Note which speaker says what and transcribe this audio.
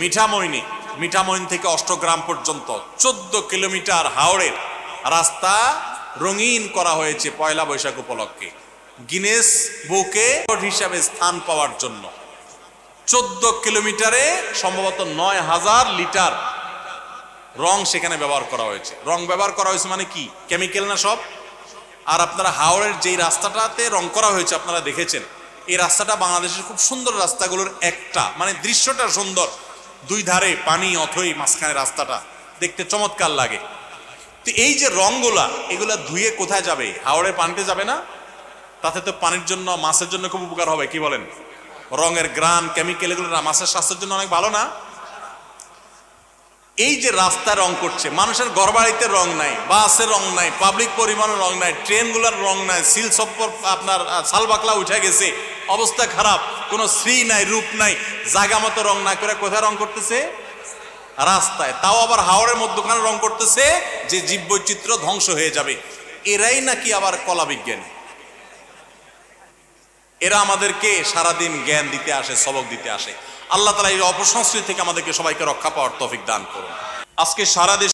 Speaker 1: মিঠামইনি মিঠামইন থেকে অষ্টগ্রাম পর্যন্ত চোদ্দ কিলোমিটার হাওড়ের রাস্তা রঙিন করা হয়েছে পয়লা বৈশাখ উপলক্ষে। গিনেস বুকে হিসাবে স্থান পাওয়ার জন্য। চোদ্দ কিলোমিটারে সম্ভবত নয় হাজার লিটার রং সেখানে ব্যবহার করা হয়েছে। রং ব্যবহার করা হয়েছে মানে কি? কেমিক্যাল না সব? আর আপনারা হাওড়ের যেই রাস্তাটাতে রং করা হয়েছে আপনারা দেখেছেন, এই রাস্তাটা বাংলাদেশের খুব সুন্দর রাস্তাগুলোর একটা মানে দৃশ্যটা সুন্দর। দুই ধারে পানি অথই মাঝখানে রাস্তাটা। দেখতে চমৎকার লাগে। তো এই যে রংগুলা এগুলা ধুয়ে কোথায় যাবে? হাওড়ের পানিতে যাবে না? তাতে তো পানির জন্য মাছের জন্য খুব উপকার হবে কি বলেন? রঙের গ্রান কেমিক্যাল এগুলো মাছের স্বাস্থ্যের জন্য অনেক ভালো না? এই যে রাস্তা রং করছে মানুষের ঘরবাড়িতে রং নাই বাসের রং নাই পাবলিক পরিবহনের রং নাই ট্রেনগুলোর রং নাই সিল সপ্পর আপনার আহ, শালবাকলা উঠে গেছে অবস্থা খারাপ। কোনো শ্রী নাই, রূপ নাই জায়গা মতো রং না করে কোথায় রং করতেছে? রাস্তায়। তাও আবার হাওড়ের মধ্যখানে রং করতেছে যে জীববৈচিত্র্য ধ্বংস হয়ে যাবে। এরাই নাকি আবার কলা বিজ্ঞানী এরা আমাদেরকে সারাদিন জ্ঞান দিতে আসে, সবক দিতে আসে। আল্লাহ তালা এই অপসংস্কৃতি থেকে আমাদেরকে সবাইকে রক্ষা পাওয়ার তৌফিক দান করুন। আজকে সারা দেশ